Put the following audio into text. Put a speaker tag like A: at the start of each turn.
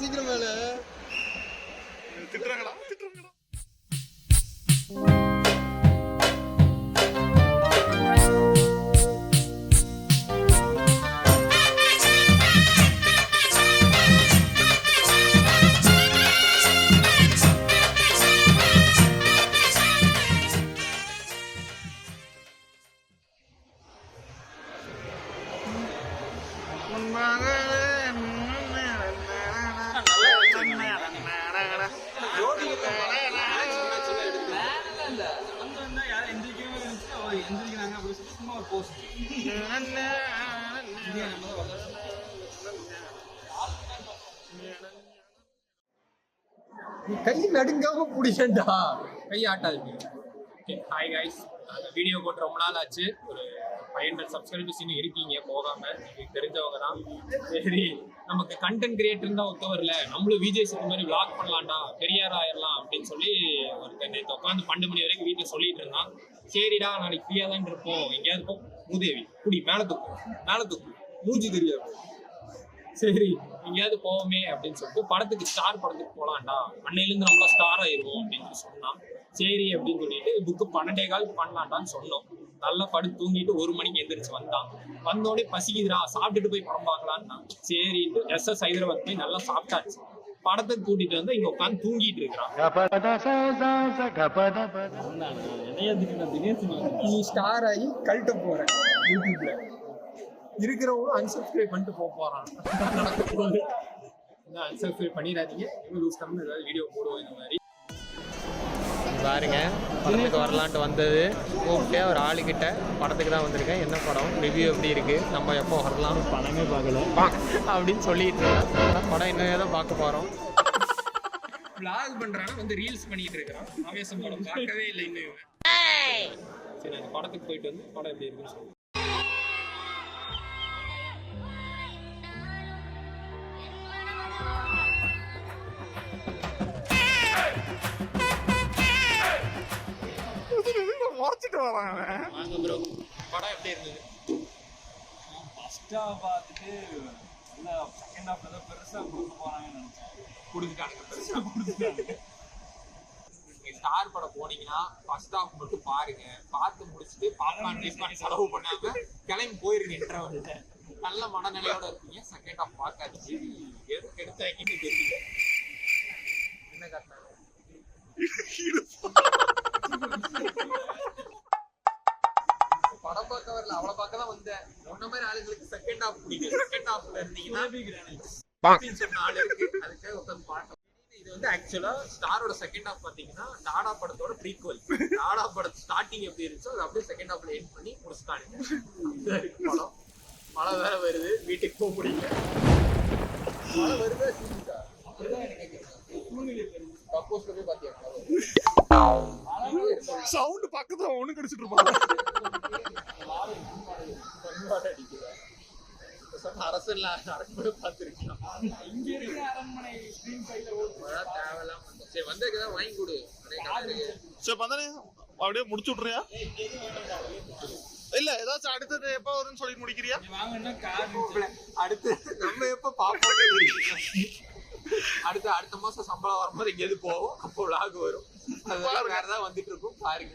A: சீக்கிரம் மேல
B: திட்டுறாங்கடா திட்டுறாங்கடா.
A: கை நடுங்காம புடிக்கண்டா கை ஆட்டாது
C: ஓகே ஹாய் கைஸ் வீடியோ போட்டு ரொம்ப நாள் ஆச்சு. ஒரு ஃபைவ் ஹண்ட்ரட் சப்ஸ்கிரைபர்ஸ் இன்னும் இருக்கீங்க போகாம. எனக்கு தெரிஞ்சவங்க தான். சரி. நமக்கு கண்டென்ட் கிரியேட்டர் தான் ஒத்து வரல. நம்மளும் விஜய் சேது மாதிரி விளாக் பண்ணலாம்டா பெரியார் ஆயிடலாம் அப்படின்னு சொல்லி ஒருத்தர் நேற்று உட்காந்து பன்னெண்டு மணி வரைக்கும் வீட்டில் சொல்லிட்டு இருந்தான். சரிடா நாளைக்கு ஃப்ரீயாக தான் இருப்போம். எங்கேயாவது போ. மூதேவி குடி மேலே தூக்கு மேலே தூக்கு. மூஞ்சி தெரியாது. சரி எங்கேயாவது போவோமே அப்படின்னு சொல்லிட்டு படத்துக்கு ஸ்டார் படத்துக்கு போகலாம்டா அன்னையிலேருந்து நம்மள ஸ்டார் ஆயிடுவோம் அப்படின்னு சொன்னான். சரி அப்படின்னு சொல்லிட்டு புக்கு பன்னெண்டே கால் பண்ணலாம்டான்னு சொன்னோம். நல்லா படுத்து தூங்கிட்டு ஒரு மணிக்கு எந்திரிச்சு வந்தான். வந்தோடனே பசிக்குதுடா சாப்பிட்டுட்டு போய் படம் பார்க்கலான்னா சரின்ட்டு எஸ் எஸ் ஹைதராபாத் போய் நல்லா சாப்பிட்டாச்சு. படத்துக்கு கூட்டிட்டு வந்து இங்க உட்காந்து தூங்கிட்டு இருக்கிறான்.
A: நீ ஸ்டார் ஆகி கழட்ட போற யூடியூப்ல. இருக்கிறவங்களும் அன்சப்ஸ்கிரைப் பண்ணிட்டு போக போறான்.
C: அன்சப்ஸ்கிரைப் பண்ணிடாதீங்க. இன்னும் லூஸ் கம்மி ஏதாவது வீடியோ போடுவோம் இந்த மாதிரி.
D: பாருங்க. படத்துக்கு வரலான்ட்டு வந்தது. கூப்பிட்டு ஒரு ஆளுக்கிட்ட படத்துக்கு தான் வந்திருக்கேன். என்ன படம்? ரிவ்யூ எப்படி இருக்கு? நம்ம எப்போ வரலாம்? படமே பார்க்கல. அப்படின்னு சொல்லிட்டு ஆனா படம் இன்னும் தான் பார்க்க போறோம்.
C: Vlog பண்றானா வந்து ரீல்ஸ் பண்ணிட்டு இருக்கிறான். ஆவேசம் படம் பார்க்கவே இல்லை இன்னும். சரி அந்த படத்துக்கு போயிட்டு வந்து படம் எப்படி இருக்குன்னு சொல்லு
B: முறைச்சிட்டு வரான் அவன்.
C: வாங்க ப்ரோ படம் எப்படி இருந்தது?
E: ஃபர்ஸ்ட் ஹாஃப் பார்த்துட்டு நல்லா செகண்ட் ஹாஃப்ல தான் பெருசா கொடுக்க போறாங்கன்னு நினைச்சேன்.
C: கொடுத்துட்டானுங்க பெருசா கொடுத்துட்டானுங்க. நீங்க ஸ்டார் படம் போனீங்கன்னா ஃபர்ஸ்ட் ஹாஃப் மட்டும் பாருங்க. பார்த்து முடிச்சுட்டு பாப்கார்ன் கீப்கார்ன் செலவு பண்ணாம கிளம்பி போயிருங்க இன்டர்வல்ல நல்ல மனநிலையோட இருக்கீங்க. செகண்ட் ஹாஃப் பார்க்காதீங்க. எதுக்கு எடுத்தாங்கன்னு தெரியல. என்ன காட்டினாங்க பார்க்க வரல அவளை பார்க்க தான் வந்தேன் உன்ன மாதிரி ஆளுங்களுக்கு செகண்ட் ஹாஃப் பிடிக்கும் செகண்ட் ஹாஃப்ல இருந்தீங்கன்னா ஆள் இருக்கு. அதுக்காக உட்காந்து பார்த்தோம் இது வந்து ஆக்சுவலா ஸ்டாரோட செகண்ட் ஹாஃப் பாத்தீங்கன்னா டாடா படத்தோட ப்ரீக்வல் டாடா படம் ஸ்டார்டிங் எப்படி இருந்துச்சோ அது அப்படியே செகண்ட் ஹாஃப்ல எண்ட் பண்ணி முடிச்சுட்டானுங்க. படம். மழை வேற வருது. வீட்டுக்கு போக முடியல. மழை வருதா அப்படிதான் எனக்கு பப்போஸ்ல போய்
B: சவுண்ட் பக்கத்துல ஒண்ணு கடிச்சிட்டு இருப்பான்
C: பண்பாடு அடிக்குதா? பேசாம அரசன்ல அரண்மனை பார்த்திருக்கலாம்.
E: இங்க இருக்கிற அரண்மனை ஸ்கிரீன் சைடுல
C: தேவையில்லாம வந்து- சரி, வந்ததுக்கு வாங்கி கொடு அடே,
B: சரி பந்தானே அப்படியே முடிச்சு விட்றியா இல்ல ஏதாச்சும் அடுத்தது எப்ப வரும்னு சொல்லி முடிக்கிறியா
E: வாங்கன்னா
C: அடுத்து நம்ம எப்ப பாப்போம்னே அடுத்த அடுத்த மாசம் சம்பளம் வரும்போது எங்கேயாவது போவோம். அப்போ விளாக் வரும். அதெல்லாம் வேற வந்துட்டு இருக்கும். பாருங்க.